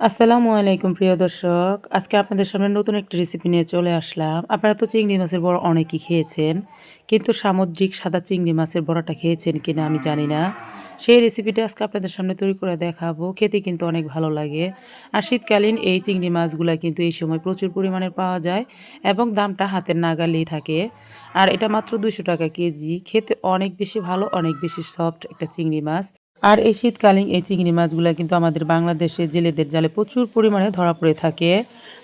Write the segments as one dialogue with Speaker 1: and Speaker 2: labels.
Speaker 1: আসসালামু আলাইকুম প্রিয় দর্শক। আজকে আপনাদের সামনে নতুন একটা রেসিপি নিয়ে চলে আসলাম। আপনারা তো চিংড়ি মাছের বড়া অনেকই খেয়েছেন, কিন্তু সামুদ্রিক সাদা চিংড়ি মাছের বড়াটা খেয়েছেন কিনা আমি জানি না। সেই রেসিপিটা আজকে আপনাদের সামনে তৈরি করে দেখাবো। খেতে কিন্তু অনেক ভালো লাগে। আর শীতকালীন এই চিংড়ি মাছগুলো কিন্তু এই সময় প্রচুর পরিমাণে পাওয়া যায় এবং দামটা হাতের নাগালেই থাকে। আর এটা মাত্র দুশো টাকা কেজি। খেতে অনেক বেশি ভালো, অনেক বেশি সফট একটা চিংড়ি মাছ। আর এই শীতকালীন এই চিংড়ি মাছগুলো কিন্তু আমাদের বাংলাদেশের জেলেদের জালে প্রচুর পরিমাণে ধরা পড়ে থাকে।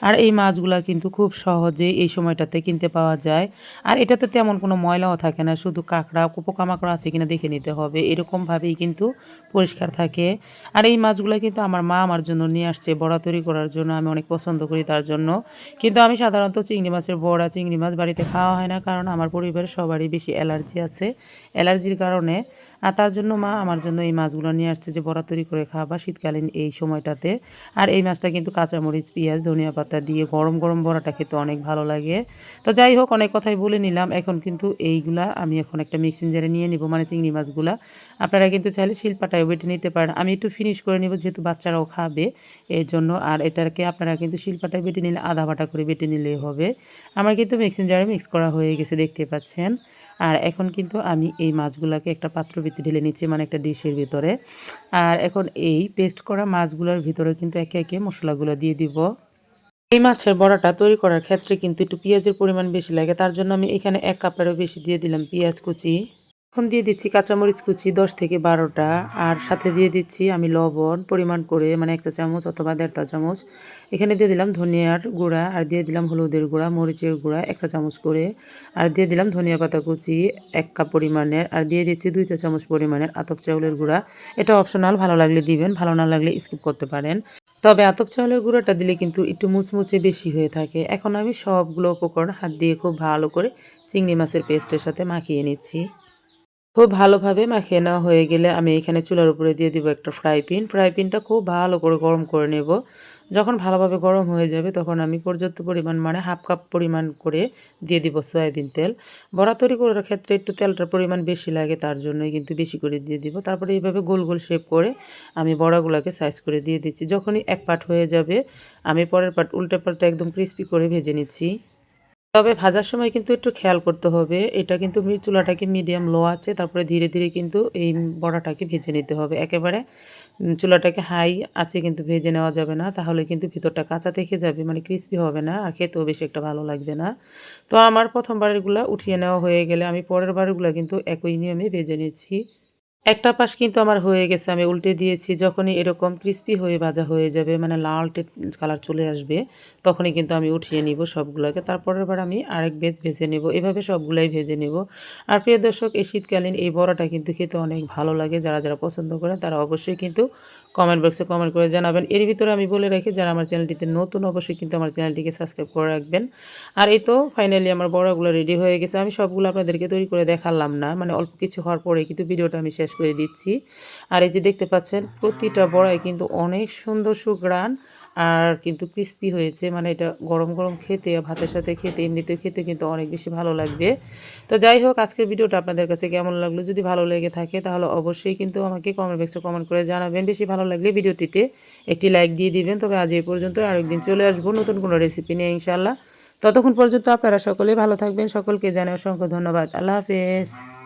Speaker 1: আর এই মাছগুলা কিন্তু খুব সহজে এই সময়টাতে কিনতে পাওয়া যায়। আর এটাতে তেমন কোনো ময়লাও থাকে না, শুধু কাঁকড়া, পোকামাকড় আছে কিনা দেখে নিতে হবে, এরকমভাবেই কিন্তু পরিষ্কার থাকে। আর এই মাছগুলো কিন্তু আমার মা আমার জন্য নিয়ে আসছে বড়া তৈরি করার জন্য, আমি অনেক পছন্দ করি তার জন্য। কিন্তু আমি সাধারণত চিংড়ি মাছের বড়া, চিংড়ি মাছ বাড়িতে খাওয়া হয় না, কারণ আমার পরিবারের সবারই বেশি অ্যালার্জি আছে, অ্যালার্জির কারণে। আর তার জন্য মা আমার জন্য এই মাছগুলো নিয়ে আসছে যে বড়া তৈরি করে খাওয়া বা শীতকালীন এই সময়টাতে। আর এই মাছটা কিন্তু কাঁচামরিচ, পেঁয়াজ, ধনিয়া পাতা দিয়ে গরম গরম বড়াটা খেতে অনেক ভালো লাগে। তো যাই হোক, অনেক কথাই বলে নিলাম। এখন কিন্তু এইগুলা আমি এখন একটা মিক্সিং জারে নিয়ে নিব মানে চিংড়ি মাছগুলা। আপনারা কিন্তু চাইলে শিলপাটায় বেটে নিতে পারেন। আমি একটু ফিনিশ করে নিব, যেহেতু বাচ্চারাও খাবে এর জন্য আর এটাকে আপনারা কিন্তু শিলপাটায় বেটে নিলে আধা বাটা করে বেটে নিলে হবে। আমার কিন্তু মিক্সিং জারে মিক্স করা হয়ে গেছে, দেখতে পাচ্ছেন। আর এখন কিন্তু আমি এই মাছগুলোকে একটা পাত্র ভিতরে ঢেলে নিচ্ছি মানে একটা ডিশের ভিতরে। আর এখন এই পেস্ট করা মাছগুলোর ভিতরে কিন্তু একে একে মশলাগুলো দিয়ে দিব। এই মাছের বড়াটা তৈরি করার ক্ষেত্রে কিন্তু একটু পেঁয়াজের পরিমাণ বেশি লাগে, তার জন্য আমি এখানে এক কাপেরও বেশি দিয়ে দিলাম পেঁয়াজ কুচি। এখন দিয়ে দিচ্ছি কাঁচামরিচ কুচি দশ থেকে বারোটা, আর সাথে দিয়ে দিচ্ছি আমি লবণ পরিমাণ করে মানে একটা চামচ অথবা দেড়টা চামচ। এখানে দিয়ে দিলাম ধনিয়ার গুঁড়া, আর দিয়ে দিলাম হলুদের গুঁড়া, মরিচের গুঁড়া একটা চামচ করে, আর দিয়ে দিলাম ধনিয়া পাতা কুচি এক কাপ পরিমাণের, আর দিয়ে দিচ্ছি দুইটা চামচ পরিমাণের আতপ চাউলের গুঁড়া। এটা অপশনাল, ভালো লাগলে দিবেন, ভালো না লাগলে স্কিপ করতে পারেন। তবে আতপ চাউলের গুঁড়োটা দিলে কিন্তু একটু মুচমুচে বেশি হয়ে থাকে। এখন আমি সবগুলো উপকরণ হাত দিয়ে খুব ভালো করে চিংড়ি মাছের পেস্টের সাথে মাখিয়ে নিচ্ছি। খুব ভালোভাবে মাখিয়ে নেওয়া হয়ে গেলে আমি এখানে চুলার উপরে দিয়ে দিব একটা ফ্রাই পিন ফ্রাই পিনটা খুব ভালো করে গরম করে নেব। যখন ভালোভাবে গরম হয়ে যাবে তখন আমি পর্যাপ্ত পরিমাণ মানে হাফ কাপ পরিমাণ করে দিয়ে দিব সয়াবিন তেল। বড়া তৈরি করার ক্ষেত্রে একটু তেলটার পরিমাণ বেশি লাগে, তার জন্যই কিন্তু বেশি করে দিয়ে দিব। তারপরে এইভাবে গোল গোল শেপ করে আমি বড়াগুলোকে সাইজ করে দিয়ে দিচ্ছি। যখনই এক পাট হয়ে যাবে, আমি পরের পাট উল্টে পাল্টা একদম ক্রিস্পি করে ভেজে নিচ্ছি। তবে ভাজার সময় কিন্তু একটু খেয়াল করতে হবে। এটা কিন্তু চুলাটাকে মিডিয়াম লো আছে, তারপরে ধীরে ধীরে কিন্তু এই বড়াটাকে ভেজে নিতে হবে। একেবারে চুলাটাকে হাই আছে কিন্তু ভেজে নেওয়া যাবে না, তাহলে কিন্তু ভিতরটা কাঁচা থেকে যাবে মানে ক্রিস্পি হবে না, আর খেতেও বেশি একটা ভালো লাগবে না। তো আমার প্রথমবারেরগুলো উঠিয়ে নেওয়া হয়ে গেলে আমি পরের বারেরগুলো কিন্তু একই নিয়মে ভেজে নিচ্ছি। একটা পাশ কিন্তু আমার হয়ে গেছে, আমি উল্টে দিয়েছি, যখনই এরকম ক্রিস্পি হয়ে ভাজা হয়ে যাবে মানে লালটে কালার চলে আসবে, তখনই কিন্তু আমি উঠিয়ে নিব সবগুলোকে, তারপরের বার আমি আরেক বেজ ভেজে নেব, এভাবে সবগুলাই ভেজে নেব। আর প্রিয় দর্শক, এই শীতকালীন এই বড়াটা কিন্তু খেতে অনেক ভালো লাগে, যারা যারা পছন্দ করেন তারা অবশ্যই কিন্তু কমেন্ট বক্সে কমেন্ট করে জানাবেন। এর ভিতরে আমি বলে রাখি, যারা আমার চ্যানেলটিতে নতুন, অবশ্যই কিন্তু আমার চ্যানেলটিকে সাবস্ক্রাইব করে রাখবেন। আর এই তো ফাইনালি আমার বড়াগুলো রেডি হয়ে গেছে। আমি সবগুলো আপনাদেরকে তৈরি করে দেখালাম না মানে অল্প কিছু হওয়ার পরে কিন্তু ভিডিওটা আমি শেষ করে দিচ্ছি। আর এই যে দেখতে পাচ্ছেন, প্রতিটা বড়াই কিন্তু অনেক সুন্দর সুগ্রান আর কিন্তু ক্রিস্পি হয়েছে মানে এটা গরম গরম খেতে ভাতের সাথে খেতে, এমনিতেও খেতে কিন্তু অনেক বেশি ভালো লাগবে। তো যাই হোক, আজকের ভিডিওটা আপনাদের কাছে কেমন লাগল? যদি ভালো লেগে থাকে তাহলে অবশ্যই কিন্তু আমাকে কমেন্ট বক্সে কমেন্ট করে জানাবেন। বেশি ভালো লাগলে ভিডিওটিতে একটি লাইক দিয়ে দিবেন। তবে আজ এই পর্যন্ত আরেকদিন চলে আসব নতুন কোনো রেসিপি নিয়ে ইনশাল্লাহ ততক্ষণ পর্যন্ত আপনারা সকলেই ভালো থাকবেন। সকলকে জানাই অসংখ্য ধন্যবাদ। আল্লাহ হাফেজ।